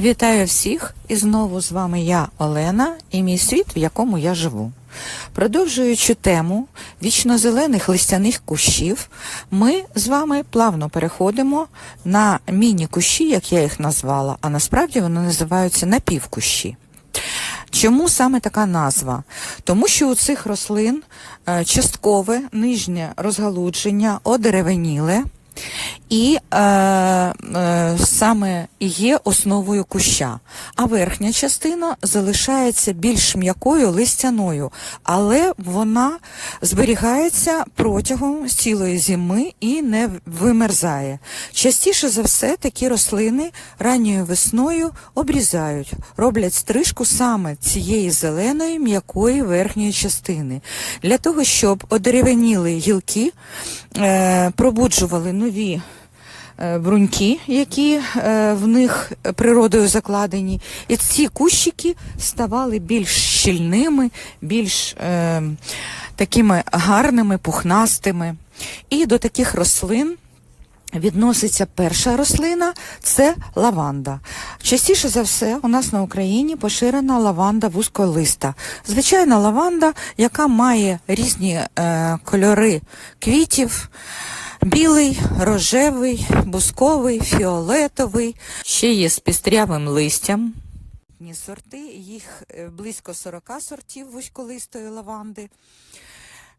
Вітаю всіх! І знову з вами я, Олена, і мій світ, в якому я живу. Продовжуючи тему вічнозелених листяних кущів, ми з вами плавно переходимо на міні-кущі, як я їх назвала, а насправді вони називаються напівкущі. Чому саме така назва? Тому що у цих рослин е, часткове нижнє розгалудження одеревеніле, і е, е, саме є основою куща. А верхня частина залишається більш м'якою листяною, але вона зберігається протягом цілої зими і не вимерзає. Частіше за все такі рослини ранньою весною обрізають, роблять стрижку саме цієї зеленої м'якої верхньої частини, для того, щоб одеревеніли гілки е, пробуджували нові бруньки, які е, в них природою закладені, і ці кущики ставали більш щільними, більш е, такими гарними, пухнастими. І до таких рослин. Відноситься перша рослина це лаванда. Частіше за все у нас на Україні поширена лаванда вузьколиста. Звичайна лаванда, яка має різні е, кольори квітів. Білий, рожевий, бусковий, фіолетовий, ще є з пістрявим листям. Сорти, їх е, близько 40 сортів вузьколистої лаванди.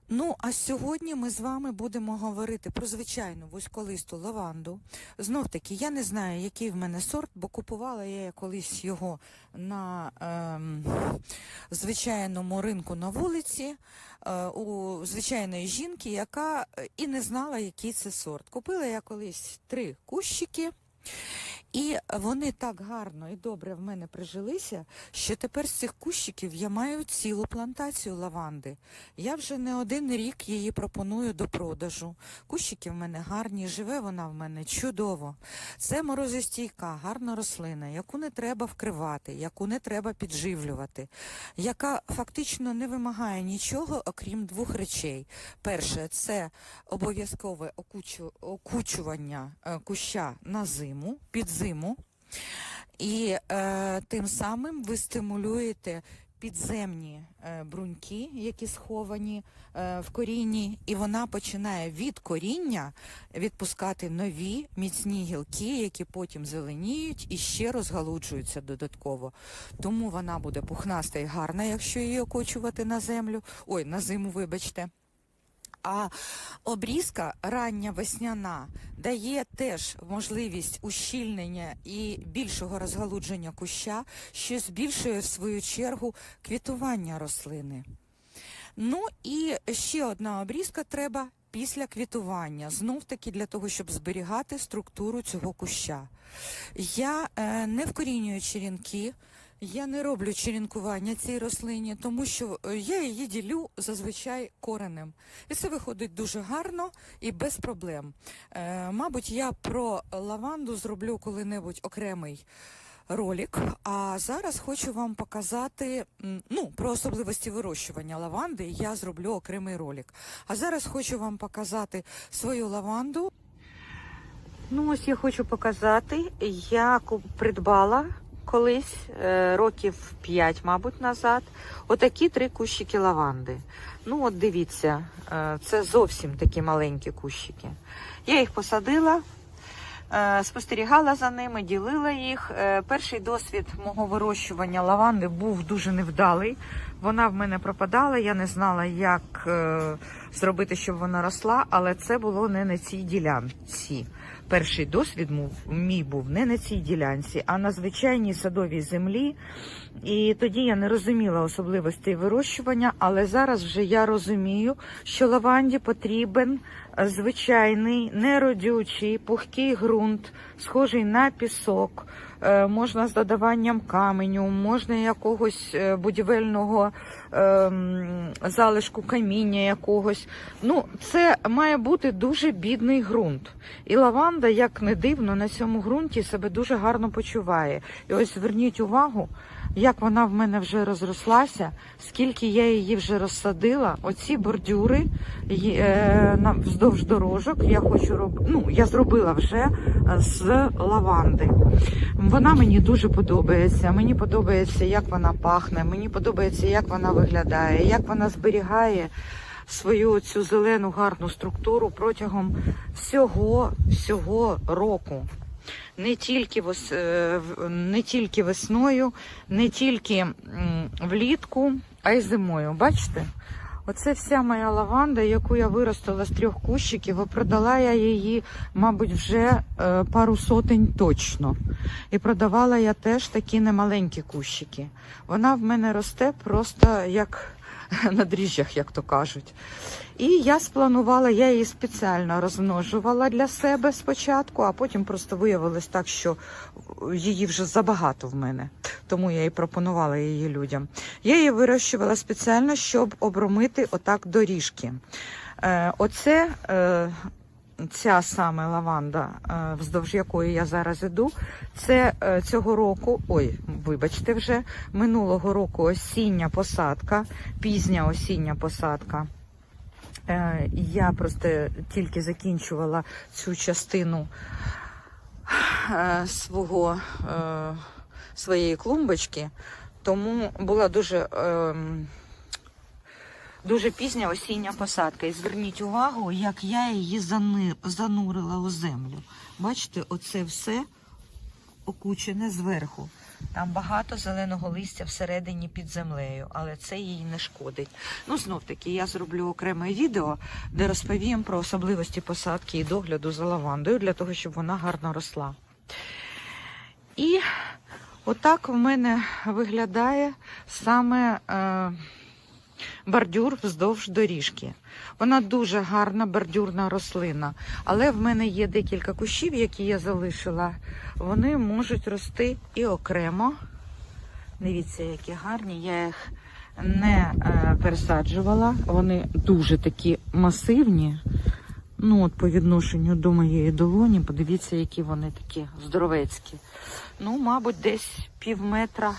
Ну, а сьогодні ми з вами будемо говорити про звичайну вузьколисту лаванду. Знов таки, я не знаю, який в мене сорт, бо купувала я колись його на ем, звичайному ринку на вулиці е, у звичайної жінки, яка е, і не знала, який це сорт. Купила я колись три кущики. І вони так гарно і добре в мене прижилися, що тепер з цих кущиків я маю цілу плантацію лаванди. Я вже не один рік її пропоную до продажу. Кущики в мене гарні, живе вона в мене чудово. Це морозостійка, гарна рослина, яку не треба вкривати, яку не треба підживлювати, яка фактично не вимагає нічого, окрім двох речей. Перше, це обов'язкове окучу- окучування е, куща на зиму, під зиму. І е, тим самим ви стимулюєте підземні е, бруньки, які сховані е, в корінні, і вона починає від коріння відпускати нові міцні гілки, які потім зеленіють і ще розгалуджуються додатково. Тому вона буде пухнаста і гарна, якщо її окочувати на землю. Ой, на зиму, вибачте. А обрізка рання весняна дає теж можливість ущільнення і більшого розгалудження куща, що збільшує в свою чергу квітування рослини. Ну і ще одна обрізка треба після квітування, знов таки для того, щоб зберігати структуру цього куща. Я е, не вкорінюю черенки. Я не роблю черенкування цій рослині, тому що е, я її ділю зазвичай коренем. І це виходить дуже гарно і без проблем. Е, мабуть, я про лаванду зроблю коли-небудь окремий ролик. А зараз хочу вам показати ну, про особливості вирощування лаванди. Я зроблю окремий ролик. А зараз хочу вам показати свою лаванду. Ну, ось я хочу показати. Я придбала колись е, років 5, мабуть, назад. Отакі три кущики лаванди. Ну, от дивіться, е, це зовсім такі маленькі кущики. Я їх посадила, е, спостерігала за ними, ділила їх. Перший досвід мого вирощування лаванди був дуже невдалий. Вона в мене пропадала, я не знала, як е, зробити, щоб вона росла, але це було не на цій ділянці. Перший досвід мій був не на цій ділянці, а на звичайній садовій землі. І тоді я не розуміла особливостей вирощування, але зараз вже я розумію, що лаванді потрібен е, звичайний, неродючий, пухкий ґрунт, схожий на пісок. Е, Можна з додаванням каменю, можна якогось е, будівельного ем, залишку каміння якогось. Ну, це має бути дуже бідний ґрунт. І лаванда, як не дивно, на цьому ґрунті себе дуже гарно почуває. І ось зверніть увагу, як вона в мене вже розрослася, скільки я її вже розсадила. Оці бордюри е, вздовж дорожок я хочу роб... ну, я зробила вже е, з лаванди. Вона мені дуже подобається. Мені подобається, як вона пахне, мені подобається, як вона виглядає, як вона зберігає свою цю зелену гарну структуру протягом всього, всього року. Не тільки, е, не тільки весною, не тільки влітку, а й зимою. Бачите? Оце вся моя лаванда, яку я виростила з трьох кущиків, і продала я її, мабуть, вже е, пару сотень точно. І продавала я теж такі немаленькі кущики. Вона в мене росте просто як на дріжджах, як то кажуть. І я спланувала, я її спеціально розмножувала для себе спочатку, а потім просто виявилось так, що її вже забагато в мене. Тому я і пропонувала її людям. Я її вирощувала спеціально, щоб обромити отак доріжки. Е, оце е, ця саме лаванда, е, вздовж якої я зараз іду, це е, цього року, ой, вибачте вже, минулого року осіння посадка, пізня осіння посадка. Е, Я просто тільки закінчувала цю частину свого, своєї клумбочки, тому була дуже, ем, дуже пізня осіння посадка. І зверніть увагу, як я її занурила у землю. Бачите, оце все окучене зверху. Там багато зеленого листя всередині під землею, але це їй не шкодить. Ну, знов таки, я зроблю окреме відео, де розповім про особливості посадки і догляду за лавандою для того, щоб вона гарно росла. І отак в мене виглядає саме е, бордюр вздовж доріжки. Вона дуже гарна бордюрна рослина, але в мене є декілька кущів, які я залишила. Вони можуть рости і окремо. Дивіться, які гарні. Я їх не е, пересаджувала. Вони дуже такі масивні. Ну, от по відношенню до моєї долоні, подивіться, які вони такі здоровецькі. Ну, мабуть, десь пів метра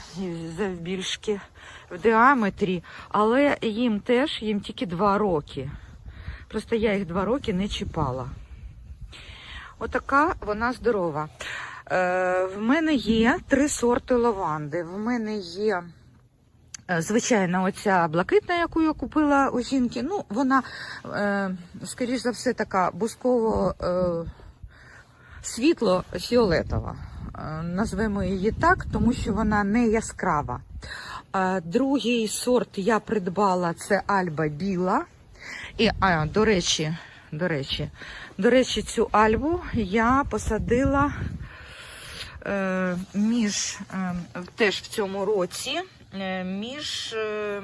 завбільшки в діаметрі, але їм теж їм тільки два роки. Просто я їх два роки не чіпала. Отака вона здорова. Е, в мене є три сорти лаванди. В мене є. Е, Звичайно, оця блакитна, яку я купила у жінки, ну, вона, е, скоріш за все, така бусково е, світло-фіолетова. Е, назвемо її так, тому що вона не яскрава. Другий сорт я придбала це Альба Біла. І, а, до речі, до речі, до речі, цю альбу я посадила е, між е, теж в цьому році між е,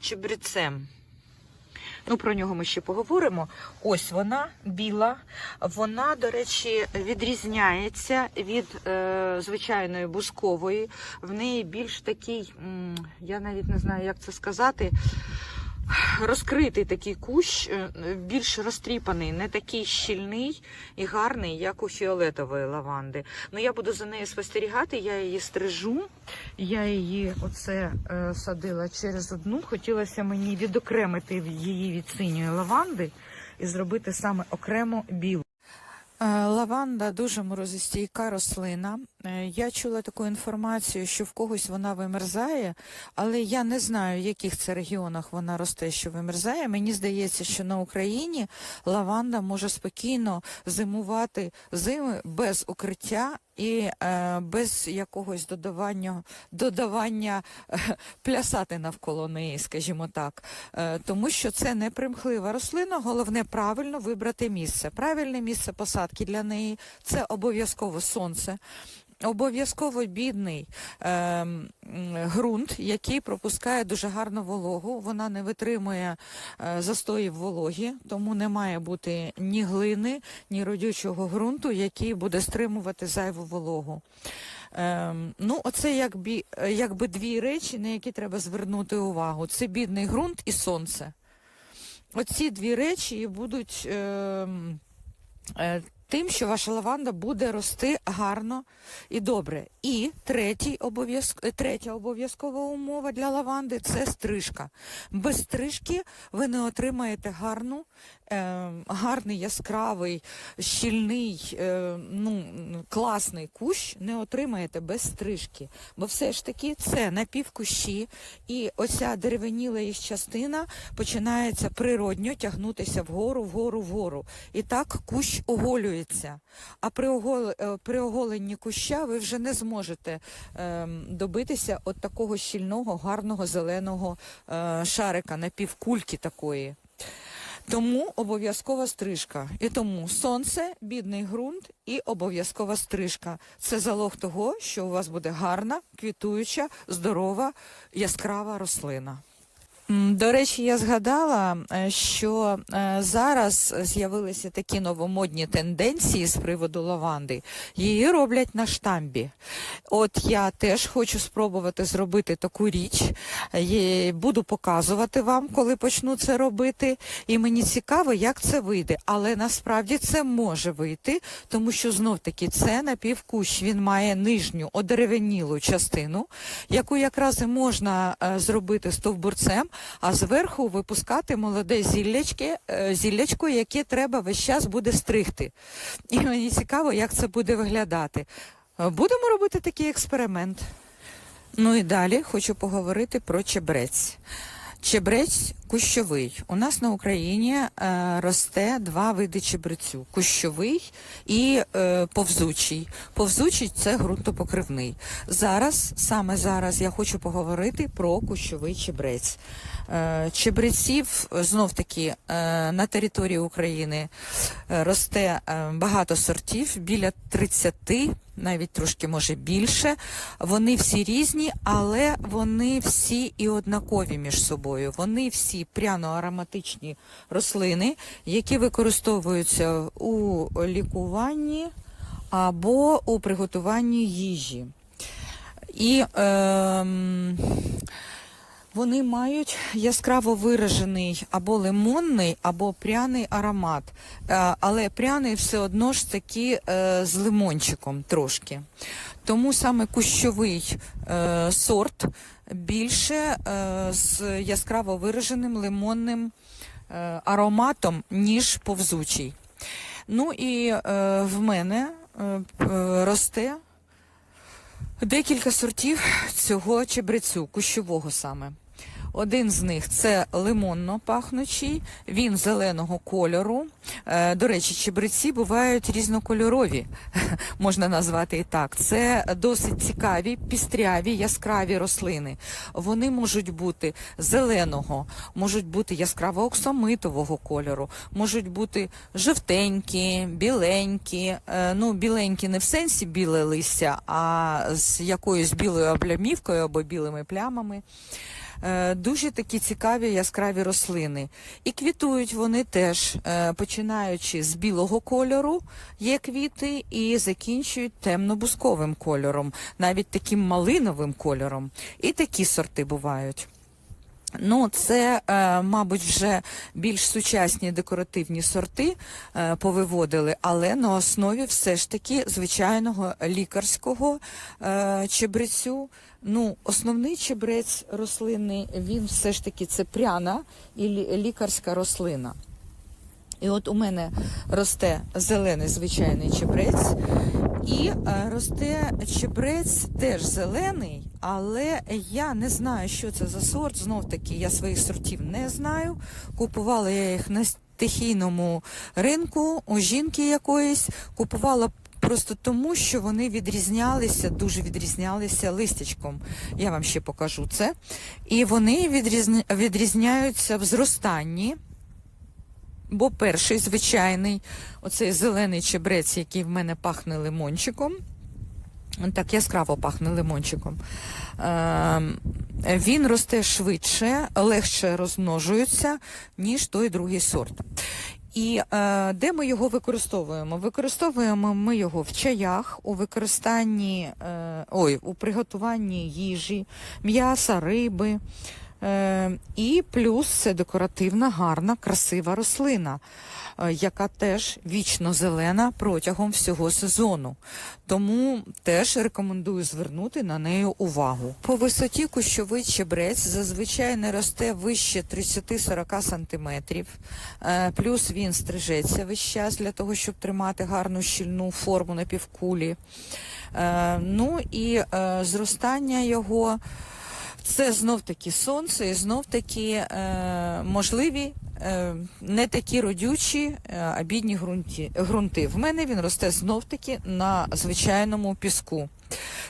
чебрецем. Ну, про нього ми ще поговоримо. Ось вона біла. Вона, до речі, відрізняється від е, звичайної бускової. В неї більш такий, я навіть не знаю, як це сказати. Розкритий такий кущ, е, більш розтріпаний, не такий щільний і гарний, як у фіолетової лаванди. Ну я буду за нею спостерігати, я її стрижу. Я її оце е, садила через одну. Хотілося мені відокремити її від синьої лаванди і зробити саме окремо білу. Е, Лаванда дуже морозостійка рослина. Е, Я чула таку інформацію, що в когось вона вимерзає, але я не знаю, в яких це регіонах вона росте, що вимерзає. Мені здається, що на Україні лаванда може спокійно зимувати зими без укриття і е, без якогось додавання, додавання е, плясати навколо неї, скажімо так. Е, тому що це не примхлива рослина, головне правильно вибрати місце. Правильне місце посадки для неї це обов'язково сонце. Обов'язково бідний е, ґрунт, який пропускає дуже гарну вологу. Вона не витримує е, застоїв вологі, тому не має бути ні глини, ні родючого ґрунту, який буде стримувати зайву вологу. Ем, ну, оце якби, е, якби дві речі, на які треба звернути увагу. Це бідний ґрунт і сонце. Оці дві речі будуть ем, е, тим, що ваша лаванда буде рости гарно і добре. І третій обов'язк... е, третя обов'язкова умова для лаванди це стрижка. Без стрижки ви не отримаєте гарну, е, гарний яскравий, щільний, е, ну, класний кущ не отримаєте без стрижки. Бо все ж таки це напівкущі, і оця деревеніла їх частина починається природньо тягнутися вгору, вгору, вгору. І так кущ оголюється. А при, огол... е, при оголенні куща ви вже не зможете ем, добитися от такого щільного, гарного зеленого е, шарика, напівкульки такої. Тому обов'язкова стрижка. І тому сонце, бідний ґрунт і обов'язкова стрижка. Це залог того, що у вас буде гарна, квітуюча, здорова, яскрава рослина. До речі, я згадала, е, що е, зараз з'явилися такі новомодні тенденції з приводу лаванди. Її роблять на штамбі. От я теж хочу спробувати зробити таку річ. Буду показувати вам, коли почну це робити. І мені цікаво, як це вийде. Але насправді це може вийти, тому що знов таки це напівкущ. Він має нижню одеревенілу частину, яку якраз і можна е, зробити стовбурцем, а зверху випускати молоде зіллячки, е, зіллячко, яке треба весь час буде стригти. І мені цікаво, як це буде виглядати. Е, Будемо робити такий експеримент. Ну і далі хочу поговорити про чебрець. Чебрець кущовий. У нас на Україні е, росте два види чебрецю: кущовий і е, повзучий. Повзучий це ґрунтопокривний. Зараз, саме зараз, я хочу поговорити про кущовий чебрець. Е, чебреців знов таки е, на території України е, росте е, багато сортів, біля 30 навіть трошки може більше. Вони всі різні, але вони всі і однакові між собою. Вони всі пряно-ароматичні рослини, які використовуються у лікуванні або у приготуванні їжі. І ем, вони мають яскраво виражений або лимонний, або пряний аромат. Е, Але пряний все одно ж таки е, з лимончиком трошки. Тому саме кущовий е, сорт більше з яскраво вираженим лимонним ароматом, ніж повзучий. Ну і в мене росте Декілька сортів цього чебрецю, кущового саме. Один з них це лимонно пахнучий, він зеленого кольору. Е, До речі, чебреці бувають різнокольорові, можна назвати і так. Це досить цікаві, пістряві, яскраві рослини. Вони можуть бути зеленого, можуть бути яскраво оксамитового кольору, можуть бути жовтенькі, біленькі. Е, Ну, біленькі не в сенсі біле листя, а з якоюсь білою облямівкою або білими плямами. Е, Дуже такі цікаві яскраві рослини. І квітують вони теж, е, починаючи з білого кольору, є квіти, і закінчують темно-бусковим кольором, навіть таким малиновим кольором. І такі сорти бувають. Ну, це, е, мабуть, вже більш сучасні декоративні сорти е, повиводили, але на основі все ж таки звичайного лікарського е, чебрецю. Ну, основний чебрець рослини, він все ж таки це пряна і лікарська рослина. І от у мене росте зелений звичайний чебрець, і е, росте чебрець теж зелений, але я не знаю, що це за сорт. Знов таки, я своїх сортів не знаю. Купувала я їх на стихійному ринку у жінки якоїсь. Купувала просто тому, що вони відрізнялися, дуже відрізнялися листячком. Я вам ще покажу це. І вони відрізня... відрізняються в зростанні. Бо перший звичайний, оцей зелений чебрець, який в мене пахне лимончиком, так яскраво пахне лимончиком. Е, він росте швидше, легше розмножується, ніж той другий сорт. І е, де ми його використовуємо? Використовуємо ми його в чаях, у використанні, е, ой, у приготуванні їжі, м'яса, риби. Е, і плюс це декоративна, гарна, красива рослина, е, яка теж вічно зелена протягом всього сезону. Тому теж рекомендую звернути на неї увагу. По висоті кущовий чебрець зазвичай не росте вище 30-40 сантиметрів. Е, Плюс він стрижеться весь час для того, щоб тримати гарну щільну форму на півкулі. Ну і зростання його. Це знов таки сонце і знов таки е, можливі е, не такі родючі, е, бідні ґрунті, ґрунти. В мене він росте знов таки на звичайному піску.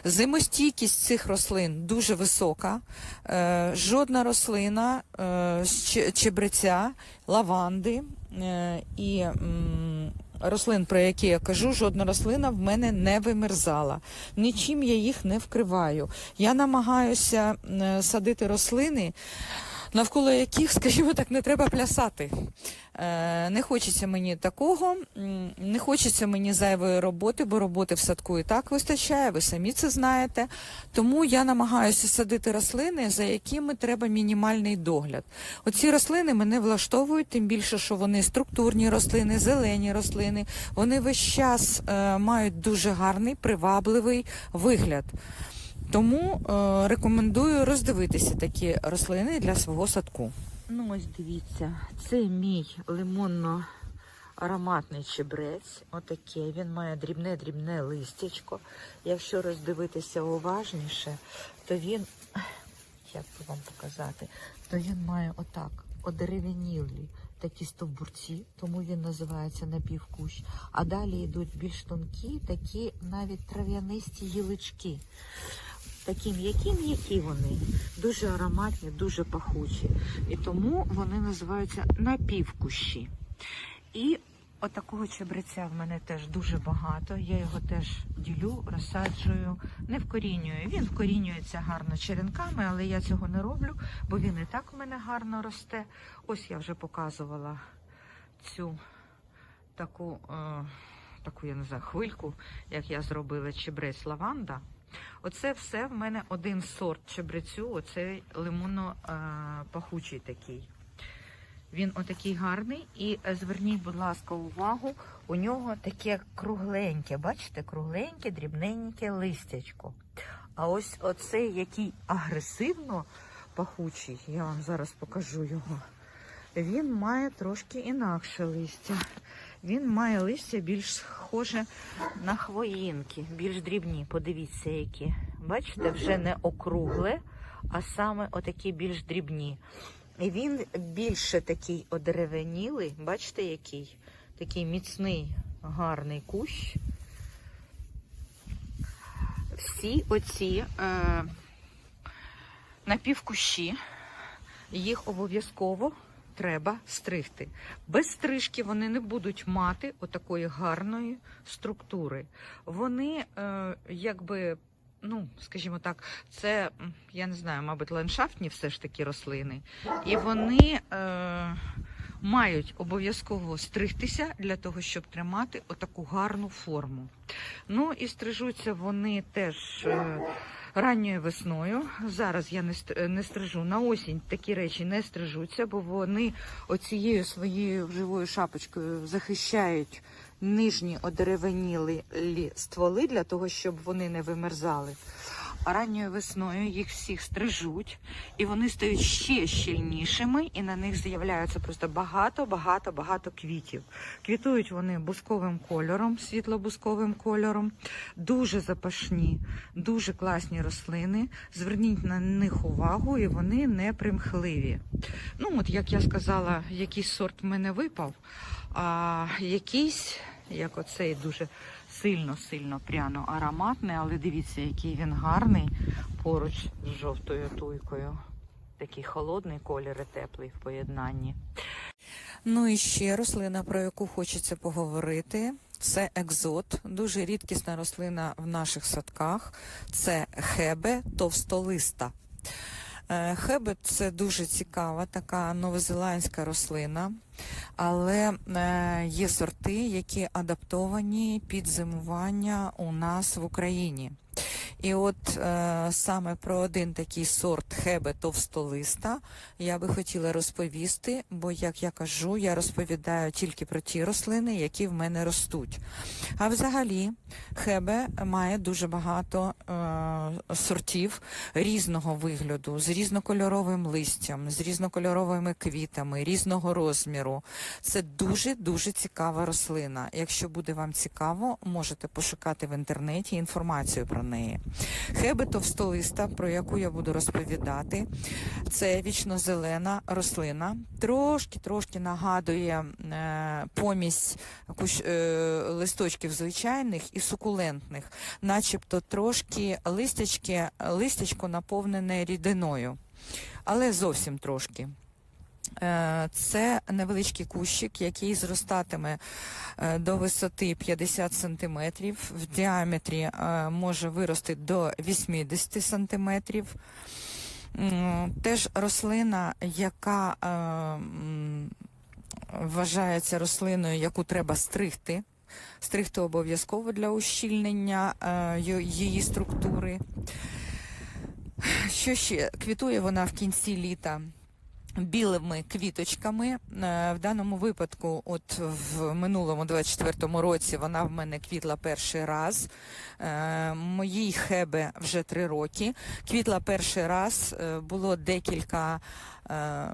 Зимостійкість цих рослин дуже висока. Е, жодна рослина е, чебреця, лаванди е, і м, рослин, про які я кажу, жодна рослина в мене не вимерзала. Нічим я їх не вкриваю. Я намагаюся садити рослини. Навколо яких, скажімо так, не треба плясати. Е, не хочеться мені такого, не хочеться мені зайвої роботи, бо роботи в садку і так вистачає, ви самі це знаєте. Тому я намагаюся садити рослини, за якими треба мінімальний догляд. Оці рослини мене влаштовують, тим більше, що вони структурні рослини, зелені рослини. Вони весь час е, мають дуже гарний, привабливий вигляд. Тому е, рекомендую роздивитися такі рослини для свого садку. Ну, ось дивіться, це мій лимонно ароматний чебрець. Отаке. Він має дрібне-дрібне листячко. Якщо роздивитися уважніше, то він, як би вам показати, то він має отак одерев'янілі такі стовбурці, тому він називається напівкущ. А далі йдуть більш тонкі, такі навіть трав'янисті гілочки. Такі м'які, м'які вони, дуже ароматні, дуже пахучі. І тому вони називаються напівкущі. І отакого чебреця в мене теж дуже багато. Я його теж ділю, розсаджую, не вкорінюю. Він вкорінюється гарно черенками, але я цього не роблю, бо він і так у мене гарно росте. Ось я вже показувала цю таку, е, таку я не знаю, хвильку, як я зробила чебрець лаванда. Оце все в мене один сорт чебрецю, оцей лимонно-пахучий такий. Він отакий гарний. І е, зверніть, будь ласка, увагу, у нього таке кругленьке, бачите, кругленьке, дрібненьке листячко. А ось оцей, який агресивно пахучий, я вам зараз покажу його. Він має трошки інакше листя. Він має листя більш схоже на хвоїнки, більш дрібні. Подивіться, які. Бачите, вже не округле, а саме отакі більш дрібні. І він більше такий одеревенілий, бачите, який? Такий міцний, гарний кущ. Всі оці е, напівкущі, їх обов'язково треба стригти. Без стрижки вони не будуть мати отакої гарної структури. Вони, е, якби, ну, скажімо так, це, я не знаю, мабуть, ландшафтні все ж таки рослини. І вони е, мають обов'язково стригтися для того, щоб тримати отаку гарну форму. Ну і стрижуться вони теж. Е, Ранньою весною зараз я не ст- стрижу на осінь. Такі речі не стрижуться, бо вони оцією своєю живою шапочкою захищають нижні одеревенілі лі- стволи для того, щоб вони не вимерзали. Ранньою весною їх всіх стрижуть, і вони стають ще щільнішими, і на них з'являється просто багато, багато, багато квітів. Квітують вони бусковим кольором, світло-бусковим кольором, дуже запашні, дуже класні рослини. Зверніть на них увагу, і вони не примхливі. Ну, от як я сказала, якийсь сорт в мене випав, а якийсь, як оцей дуже сильно-сильно пряно ароматний, але дивіться, який він гарний поруч з жовтою туйкою. Такий холодний колір і теплий в поєднанні. Ну і ще рослина, про яку хочеться поговорити. Це екзот, дуже рідкісна рослина в наших садках. Це хебе товстолиста. Е, Хебе це дуже цікава така новозеландська рослина, але е, є сорти, які адаптовані під зимування у нас в Україні. І от е, саме про один такий сорт хебе товстолиста я би хотіла розповісти, бо, як я кажу, я розповідаю тільки про ті рослини, які в мене ростуть. А взагалі, хебе має дуже багато е, сортів різного вигляду, з різнокольоровим листям, з різнокольоровими квітами, різного розміру. Це дуже-дуже цікава рослина. Якщо буде вам цікаво, можете пошукати в інтернеті інформацію про неї. Хебе товстолиста, про яку я буду розповідати, це вічнозелена рослина. Трошки-трошки нагадує е, помість кущ, е, листочків звичайних і сукулентних, начебто трошки листячки, листячко наповнене рідиною, але зовсім трошки. Е, Це невеличкий кущик, який зростатиме е, до висоти 50 см, в діаметрі е, може вирости до 80 см. Теж рослина, яка вважається рослиною, яку треба стригти. Стригти обов'язково для ущільнення її структури. Що ще? Квітує вона в кінці літа білими квіточками. Е, В даному випадку, от в минулому 24-му році, вона в мене квітла перший раз. Е, Моїй хебе вже три роки. Квітла перший раз, е, було декілька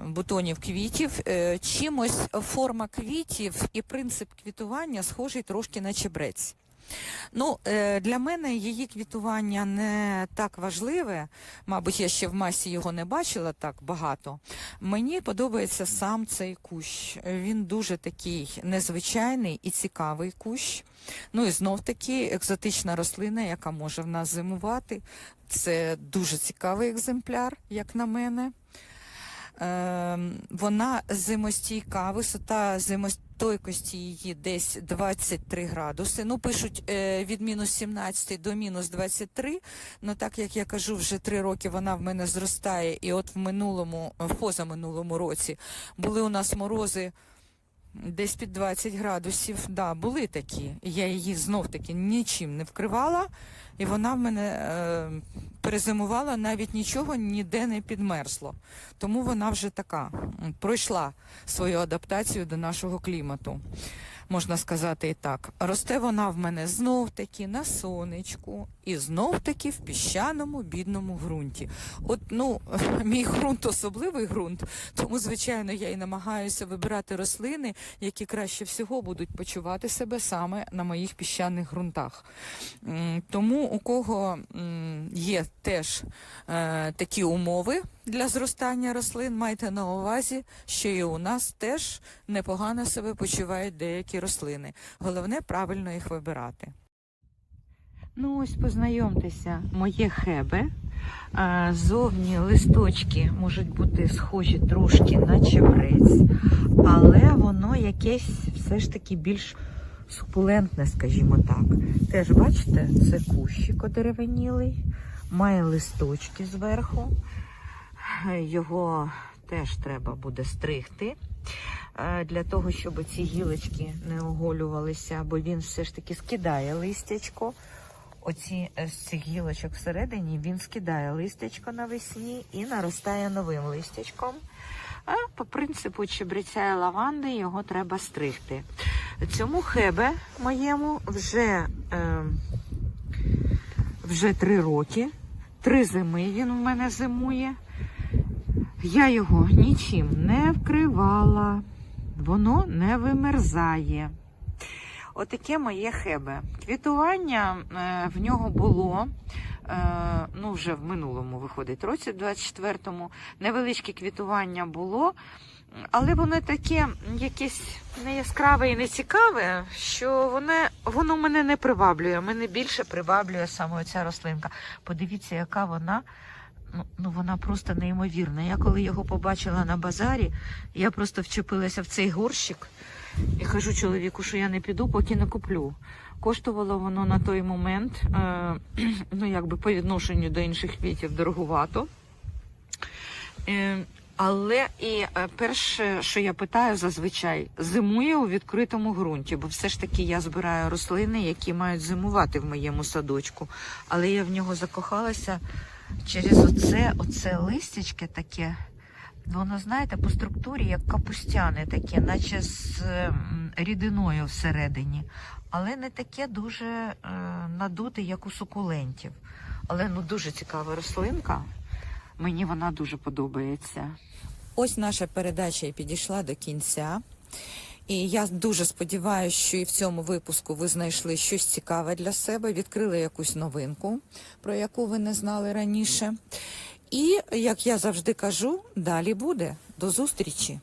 бутонів квітів. Чимось форма квітів і принцип квітування схожий трошки на чебрець. Ну, е, для мене її квітування не так важливе. Мабуть, я ще в масі його не бачила так багато. Мені подобається сам цей кущ. Він дуже такий незвичайний і цікавий кущ. Ну і знов таки екзотична рослина, яка може в нас зимувати. Це дуже цікавий екземпляр, як на мене. Ем, вона зимостійка, висота зимостойкості її десь 23 градуси. Ну, пишуть е, від мінус 17 до мінус 23. Ну, так як я кажу, вже 3 роки вона в мене зростає. І от в минулому, в позаминулому році були у нас морози. Десь під 20 градусів, да, були такі. Я її знов таки нічим не вкривала, і вона в мене е, перезимувала, навіть нічого ніде не підмерзло. Тому вона вже така пройшла свою адаптацію до нашого клімату. Можна сказати і так. Росте вона в мене знов таки на сонечку і знов таки в піщаному бідному ґрунті. От ну мій ґрунт особливий ґрунт, тому звичайно я і намагаюся вибирати рослини, які краще всього будуть почувати себе саме на моїх піщаних ґрунтах. Тому у кого є теж е, такі умови для зростання рослин, майте на увазі, що і у нас теж непогано себе почувають деякі рослини. Головне правильно їх вибирати. Ну ось познайомтеся, моє хебе. Зовні листочки можуть бути схожі трошки на чебрець, але воно якесь все ж таки більш сукулентне, скажімо так. Теж бачите, це кущик одеревенілий, має листочки зверху. Його теж треба буде стригти. е, Для того, щоб ці гілочки не оголювалися, бо він все ж таки скидає листячко. Оці е, з цих гілочок всередині він скидає листячко навесні і наростає новим листячком. А по принципу чебреця і лаванди його треба стригти. Цьому хебе моєму вже, е, вже три роки. Три зими він у мене зимує. Я його нічим не вкривала, воно не вимерзає. Отаке моє хебе. Квітування е, в нього було. е, Ну, вже в минулому виходить році, 24-му. Невеличке квітування було, але воно таке якесь не яскраве і не цікаве, що воно, воно мене не приваблює. Мене більше приваблює саме ця рослинка. Подивіться, яка вона. Ну, ну вона просто неймовірна. Я коли його побачила на базарі, я просто вчепилася в цей горщик і кажу чоловіку, що я не піду, поки не куплю. Коштувало воно на той момент, е, ну якби по відношенню до інших квітів дороговато. Е, Але і е, перше, що я питаю зазвичай, зимує у відкритому ґрунті, бо все ж таки я збираю рослини, які мають зимувати в моєму садочку. Але я в нього закохалася через оце, оце листячке таке. Воно, знаєте, по структурі як капустяне таке, наче з ем, рідиною всередині. Але не таке дуже е, надуте, як у сукулентів. Але ну дуже цікава рослинка. Мені вона дуже подобається. Ось наша передача і підійшла до кінця. І я дуже сподіваюся, що і в цьому випуску ви знайшли щось цікаве для себе, відкрили якусь новинку, про яку ви не знали раніше. І як я завжди кажу, далі буде. До зустрічі!